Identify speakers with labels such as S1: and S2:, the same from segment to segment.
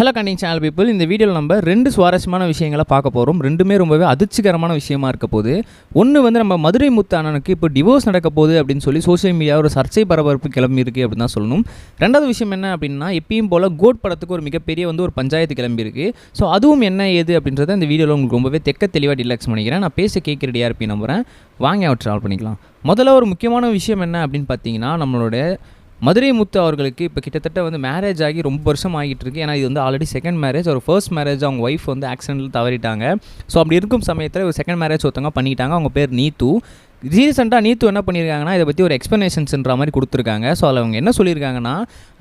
S1: Hello கண்டிங் channel people இந்த வீடியோவில் நம்ம ரெண்டு சுவாரஸ்யமான விஷயங்களை பார்க்க போகிறோம் ரெண்டுமே ரொம்பவே அதிர்ச்சிகரமான விஷயமா இருக்க போகுது. ஒன்று வந்து நம்ம மதுரை முத்து அண்ணனுக்கு இப்போ டிவோர்ஸ் நடக்க போகுது அப்படின்னு சொல்லி சோஷியல் மீடியா ஒரு சர்ச்சை பரபரப்பு கிளம்பி இருக்குது அப்படின்னு தான் சொல்லணும். ரெண்டாவது விஷயம் என்ன அப்படின்னா எப்பயும் போல் கோட் படத்துக்கு ஒரு மிகப்பெரிய வந்து ஒரு பஞ்சாயத்து கிளம்பியிருக்கு ஸோ அதுவும் என்ன ஏது அப்படின்றத இந்த வீடியோவில் உங்களுக்கு ரொம்பவே தெக்க தெளிவாக டிலாக்ஸ் பண்ணிக்கிறேன். நான் பேச கேட்குற டிஆர்பி நம்புகிறேன் வாங்கி அவர் ட்ராவல் பண்ணிக்கலாம். முதல்ல ஒரு முக்கியமான விஷயம் என்ன அப்படின்னு பார்த்தீங்கன்னா நம்மளோட மதுரை முத்து அவர்களுக்கு இப்போ கிட்டத்தட்ட வந்து மேரேஜ் ஆகி ரொம்ப வருஷம் ஆகிட்டு இருக்கு ஏன்னா இது வந்து ஆல்ரெடி செகண்ட் மேரேஜ் ஒரு ஃபர்ஸ்ட் மேரேஜ் அவங்க ஒய்ஃப் வந்து ஆக்சிடென்ட்டில் தவறிட்டாங்க. ஸோ அப்படி இருக்கும் சமயத்தில் ஒரு செகண்ட் மேரேஜ் ஒருத்தவங்க பண்ணிட்டாங்க. அவங்க பேர் நீத்து. ரீசெண்டாக நீத்து என்ன பண்ணியிருக்காங்கன்னா இதை பற்றி ஒரு எக்ஸ்ப்ளனேஷன்ஸ்ன்ற மாதிரி கொடுத்துருக்காங்க. ஸோ அதில் அவங்க என்ன சொல்லியிருக்காங்கன்னா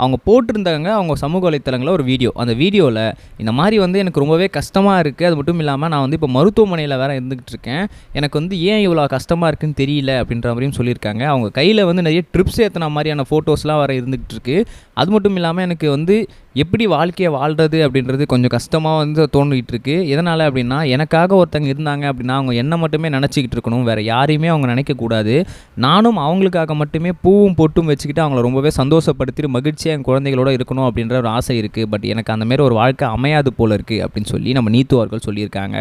S1: அவங்க போட்டிருந்தாங்க அவங்க சமூக வலைத்தளங்களில் ஒரு வீடியோ அந்த வீடியோவில் இந்த மாதிரி வந்து எனக்கு ரொம்பவே கஷ்டமாக இருக்குது அது மட்டும் இல்லாமல் நான் வந்து இப்போ மருத்துவமனையில் வேறு இருந்துகிட்டு இருக்கேன். எனக்கு வந்து ஏன் இவ்வளோ கஷ்டமாக இருக்குன்னு தெரியல அப்படின்ற மாதிரியும் சொல்லியிருக்காங்க. அவங்க கையில் வந்து நிறைய ட்ரிப்ஸ் ஏற்றின மாதிரியான ஃபோட்டோஸ்லாம் வேறு இருந்துகிட்டு இருக்கு. அது மட்டும் இல்லாமல் எனக்கு வந்து எப்படி வாழ்க்கையை வாழ்கிறது அப்படின்றது கொஞ்சம் கஷ்டமாக வந்து தோணிகிட்டு இருக்கு. எதனால் அப்படின்னா எனக்காக ஒருத்தங்க இருந்தாங்க அப்படின்னா அவங்க என்ன மட்டுமே நினச்சிக்கிட்டு இருக்கணும். வேறு யாரையுமே அவங்க நினைக்கக்கூடாது நானும் அவங்களுக்காக மட்டுமே பூவும் பொட்டும் வச்சுக்கிட்டு அவங்கள ரொம்பவே சந்தோஷப்படுத்திட்டு மகிழ்ச்சியாக என் குழந்தைகளோட இருக்கணும் அப்படின்ற ஒரு ஆசை இருக்குது பட் எனக்கு அந்தமாரி ஒரு வாழ்க்கை அமையாது போல் இருக்குது அப்படின்னு சொல்லி நம்ம நீத்து அவர்கள் சொல்லியிருக்காங்க.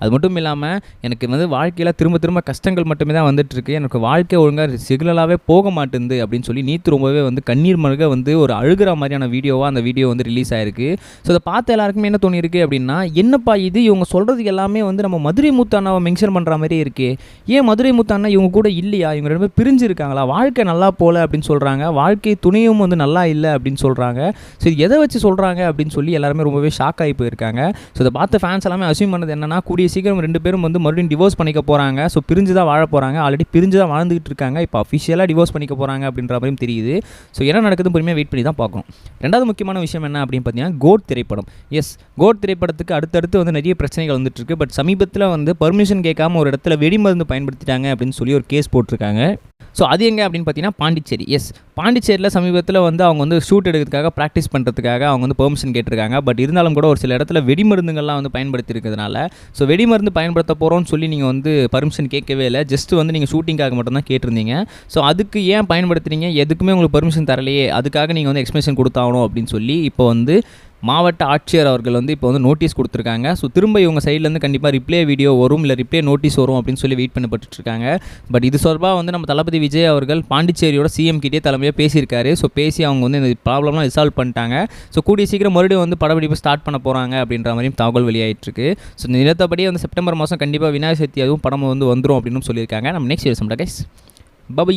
S1: அது மட்டும் இல்லாமல் எனக்கு வந்து வாழ்க்கையில் திரும்ப திரும்ப கஷ்டங்கள் மட்டுமே தான் வந்துட்டுருக்கு எனக்கு வாழ்க்கை ஒழுங்காக சிக்னலாகவே போக மாட்டேங்குது அப்படின்னு சொல்லி நீத்து ரொம்பவே வந்து கண்ணீர் மல்க வந்து ஒரு அழுகிற மாதிரியான வீடியோவாக அந்த வீடியோ வந்து ரிலீஸ் ஆயிருக்கு. ஸோ அதை பார்த்த எல்லாருக்குமே என்ன தோணியிருக்கு அப்படின்னா என்னப்பா இது? இவங்க சொல்கிறதுக்கு எல்லாமே வந்து நம்ம மதுரை முத்தானாவை மென்ஷன் பண்ணுற மாதிரியே இருக்கு. ஏன் மதுரை முத்தானா இவங்க கூட இல்லையா? இவங்க ரெண்டு பேரும் பிரிஞ்சு இருக்காங்களா வாழ்க்கை நல்லா போல அப்படின்னு சொல்கிறாங்க வாழ்க்கை துணையும் வந்து நல்லா இல்லை அப்படின்னு சொல்கிறாங்க ஸோ இது எதை வச்சு சொல்கிறாங்க அப்படின்னு சொல்லி எல்லாருமே ரொம்பவே ஷாக் ஆகி போயிருக்காங்க. ஸோ இதை பார்த்த ஃபேன்ஸ் எல்லாமே அசியூம் பண்ணது என்னன்னா கூடிய சீக்கிரம் ரெண்டு பேரும் வந்து மறுபடியும் டிவோர்ஸ் பண்ணிக்க போகிறாங்க ஸோ பிரிஞ்சு தான் வாழ போகிறாங்க ஆல்ரெடி பிரிஞ்சு தான் வாழ்ந்துகிட்டு இருக்காங்க. இப்போ அஃபிஷியலாக டிவோர்ஸ் பண்ணிக்க போகிறாங்க அப்படின்ற மாதிரியும் தெரியுது. ஸோ என்ன நடக்குது பொறுமையாக வெயிட் பண்ணி தான் பார்க்கணும். ரெண்டாவது முக்கியமான விஷயம் என்ன அப்படின்னு பார்த்தீங்கன்னா கோட் திரைப்படம். எஸ் கோட் திரைப்படத்துக்கு அடுத்தடுத்து வந்து நிறைய பிரச்சனைகள் வந்துட்டு இருக்கு பட் சமீபத்தில் வந்து பர்மிஷன் கேட்காம ஒரு இடத்துல வெடிமருந்து பயன்படுத்திட்டாங்க அப்படின்னு சொல்லி ஒரு கேஸ் போட்டிருக்காங்க. ஸோ அது எங்கே அப்படின்னு பார்த்தீங்கன்னா பாண்டிச்சேரி. எஸ் பாண்டிச்சேரியில் சமீபத்தில் வந்து அவங்க வந்து ஷூட் எடுக்கிறதுக்காக ப்ராக்டிஸ் பண்ணுறதுக்காக அவங்க வந்து பெர்மிஷன் கேட்டிருக்காங்க. பட் இருந்தாலும் கூட ஒரு சில இடத்துல வெடிமருந்துகள்லாம் வந்து பயன்படுத்தி இருக்கிறதுனால ஸோ வெடிமருந்து பயன்படுத்த போகிறோம்னு சொல்லி நீங்கள் வந்து பர்மிஷன் கேட்கவே இல்லை. ஜஸ்ட் வந்து நீங்கள் ஷூட்டிங்காக மட்டும்தான் கேட்டிருந்தீங்க. ஸோ அதுக்கு ஏன் பயன்படுத்துறீங்க? எதுக்குமே உங்களுக்கு பர்மிஷன் தரலையே. அதுக்காக நீங்கள் வந்து எக்ஸ்பிளேஷன் கொடுத்தாகணும் அப்படின்னு சொல்லி இப்போ வந்து மாவட்ட ஆட்சியர் அவர்கள் வந்து இப்போ வந்து நோட்டீஸ் கொடுத்துருக்காங்க. ஸோ திரும்ப இவங்க சைட்லேருந்து கண்டிப்பாக ரிப்ளே வீடியோ வரும் இல்லை ரிப்ளே நோட்டீஸ் வரும் அப்படின்னு சொல்லி வெயிட் பண்ணப்பட்டுருக்காங்க பட் இது தொடர்பாக வந்து நம்ம தளபதி விஜய் அவர்கள் பாண்டிச்சேரியோட சிஎம் கிட்டே தலைமையாக பேசியிருக்காரு. ஸோ பேசி அவங்க வந்து இந்த ப்ராப்ளம்லாம் ரிசால்வ் பண்ணிட்டாங்க. ஸோ கூடிய சீக்கிரம் மறுபடியும் வந்து படப்பிடிப்பு ஸ்டார்ட் பண்ண போகிறாங்க அப்படின்ற மாதிரியும் தகவல் வெளியாயிட்டிருக்கு ஸோ இந்த நிலத்தபடி வந்து செப்டம்பர் மாதம் கண்டிப்பாக விநாயகர் சக்தி அதுவும் படம் வந்து வந்துடும் அப்படின்னு சொல்லியிருக்காங்க. நம்ம நெக்ஸ்ட் இயர் சம்டா கைஸ் பபை